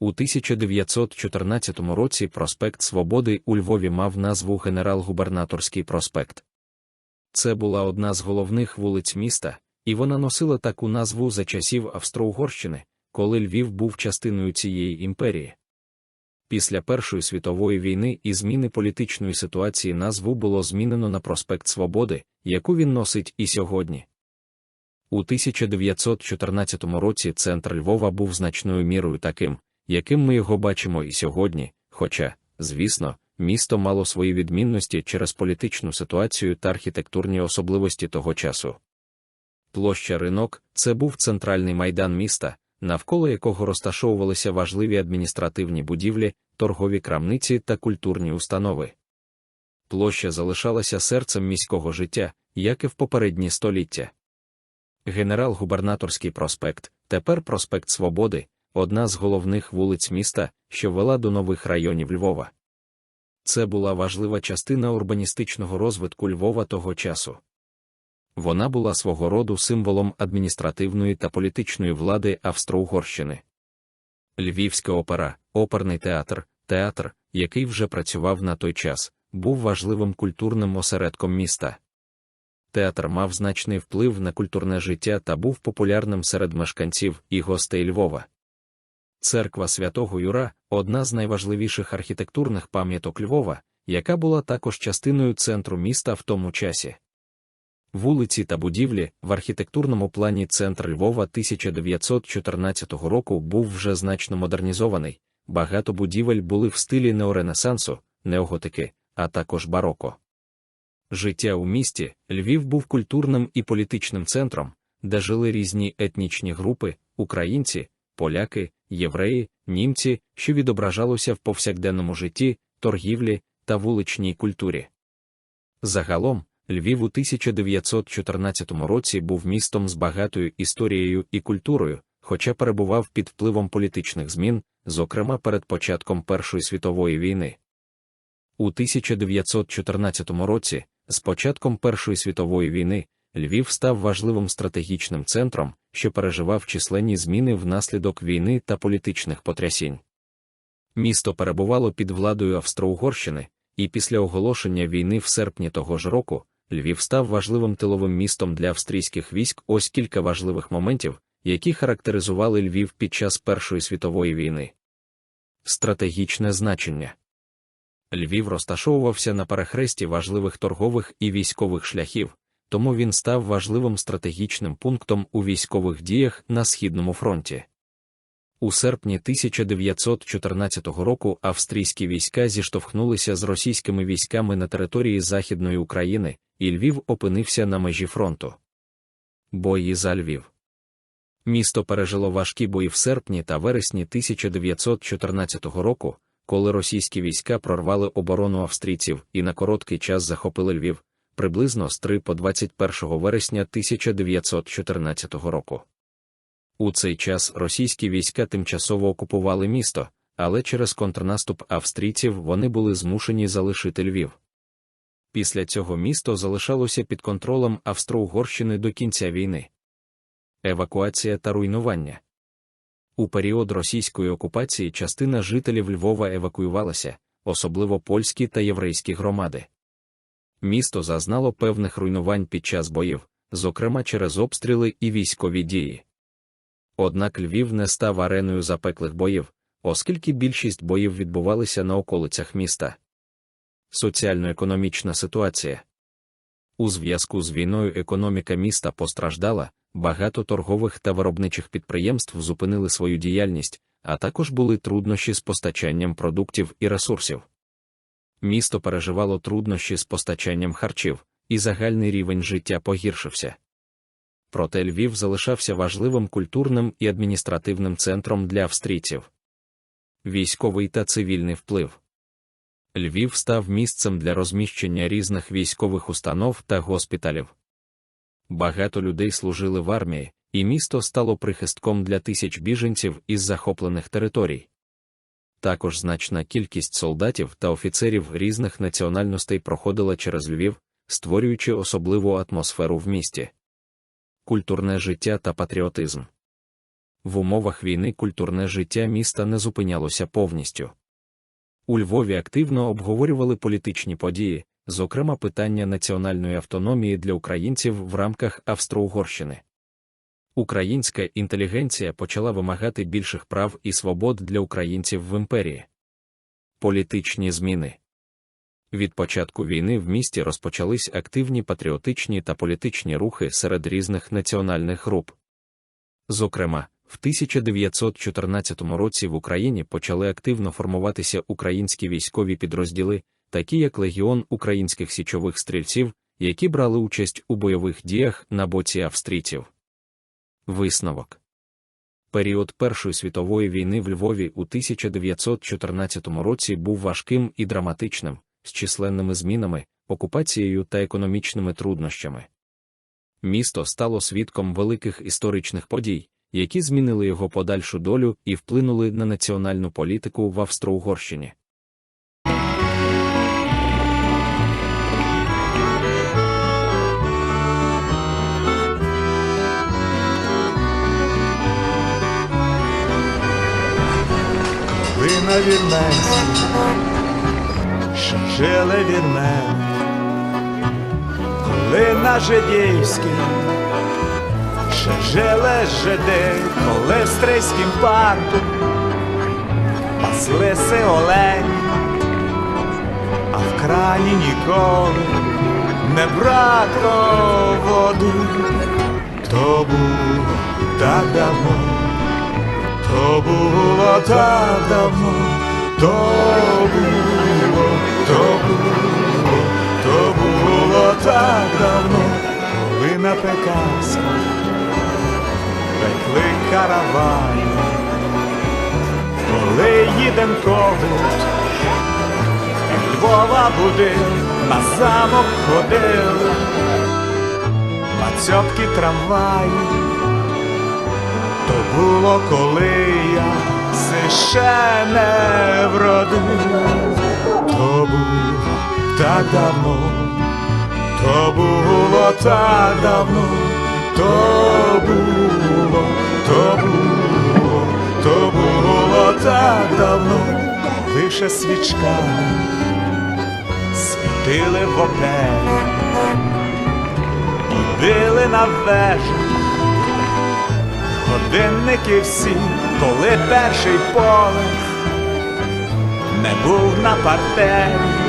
У 1914 році проспект Свободи у Львові мав назву Генерал-Губернаторський проспект. Це була одна з головних вулиць міста, і вона носила таку назву за часів Австро-Угорщини, коли Львів був частиною цієї імперії. Після Першої світової війни і зміни політичної ситуації назву було змінено на проспект Свободи, яку він носить і сьогодні. У 1914 році центр Львова був значною мірою таким, яким ми його бачимо і сьогодні, хоча, звісно, місто мало свої відмінності через політичну ситуацію та архітектурні особливості того часу. Площа ринок це був центральний майдан міста, навколо якого розташовувалися важливі адміністративні будівлі, торгові крамниці та культурні установи. Площа залишалася серцем міського життя, як і в попередні століття. Генерал-губернаторський проспект, тепер проспект Свободи, одна з головних вулиць міста, що вела до нових районів Львова. Це була важлива частина урбаністичного розвитку Львова того часу. Вона була свого роду символом адміністративної та політичної влади Австро-Угорщини. Львівська опера, оперний театр, театр, який вже працював на той час, був важливим культурним осередком міста. Театр мав значний вплив на культурне життя та був популярним серед мешканців і гостей Львова. Церква святого Юра одна з найважливіших архітектурних пам'яток Львова, яка була також частиною центру міста в тому часі. Вулиці та будівлі в архітектурному плані центр Львова 1914 року був вже значно модернізований, багато будівель були в стилі неоренесансу, неоготики, а також бароко. Життя у місті Львів був культурним і політичним центром, де жили різні етнічні групи, українці, поляки, євреї, німці, що відображалося в повсякденному житті, торгівлі та вуличній культурі. Загалом, Львів у 1914 році був містом з багатою історією і культурою, хоча перебував під впливом політичних змін, зокрема перед початком Першої світової війни. У 1914 році, з початком Першої світової війни, Львів став важливим стратегічним центром, що переживав численні зміни внаслідок війни та політичних потрясінь. Місто перебувало під владою Австро-Угорщини, і після оголошення війни в серпні того ж року Львів став важливим тиловим містом для австрійських військ. Ось кілька важливих моментів, які характеризували Львів під час Першої світової війни. Стратегічне значення Львів розташовувався на перехресті важливих торгових і військових шляхів, тому він став важливим стратегічним пунктом у військових діях на Східному фронті. У серпні 1914 року австрійські війська зіштовхнулися з російськими військами на території Західної України, і Львів опинився на межі фронту. Бої за Львів. Місто пережило важкі бої в серпні та вересні 1914 року, коли російські війська прорвали оборону австрійців і на короткий час захопили Львів, приблизно з 3 по 21 вересня 1914 року. У цей час російські війська тимчасово окупували місто, але через контрнаступ австрійців вони були змушені залишити Львів. Після цього місто залишалося під контролем Австро-Угорщини до кінця війни. Евакуація та руйнування. У період російської окупації частина жителів Львова евакуювалася, особливо польські та єврейські громади. Місто зазнало певних руйнувань під час боїв, зокрема через обстріли і військові дії. Однак Львів не став ареною запеклих боїв, оскільки більшість боїв відбувалися на околицях міста. Соціально-економічна ситуація у зв'язку з війною економіка міста постраждала, багато торгових та виробничих підприємств зупинили свою діяльність, а також були труднощі з постачанням продуктів і ресурсів. Місто переживало труднощі з постачанням харчів, і загальний рівень життя погіршився. Проте Львів залишався важливим культурним і адміністративним центром для австрійців. Військовий та цивільний вплив. Львів став місцем для розміщення різних військових установ та госпіталів. Багато людей служили в армії, і місто стало прихистком для тисяч біженців із захоплених територій. Також значна кількість солдатів та офіцерів різних національностей проходила через Львів, створюючи особливу атмосферу в місті. Культурне життя та патріотизм. В умовах війни культурне життя міста не зупинялося повністю. У Львові активно обговорювали політичні події, зокрема питання національної автономії для українців в рамках Австро-Угорщини. Українська інтелігенція почала вимагати більших прав і свобод для українців в імперії. Політичні зміни від початку війни в місті розпочались активні патріотичні та політичні рухи серед різних національних груп. Зокрема, в 1914 році в Україні почали активно формуватися українські військові підрозділи, такі як Легіон українських січових стрільців, які брали участь у бойових діях на боці австрійців. Висновок Період Першої світової війни в Львові у 1914 році був важким і драматичним, з численними змінами, окупацією та економічними труднощами. Місто стало свідком великих історичних подій, які змінили його подальшу долю і вплинули на національну політику в Австро-Угорщині. На вірменці, що жили вірмени, коли на жидівській, ще жили жиди, коли в стрийськім парку. Паслися олені, а в крані ніколи не бракло води, то було так давно. То було так давно, то було, то було, то було так давно, коли на Пекарську пекли караваї, коли їдем когут, і Львова будив, на замок ходили, на цьопки трамваї. То було, коли я се ще не вродив, то було так давно, то було так давно, то було, то було, то було так давно, лише свічками світили в опері били на вежах годинники всі, коли перший поверх не був на партері,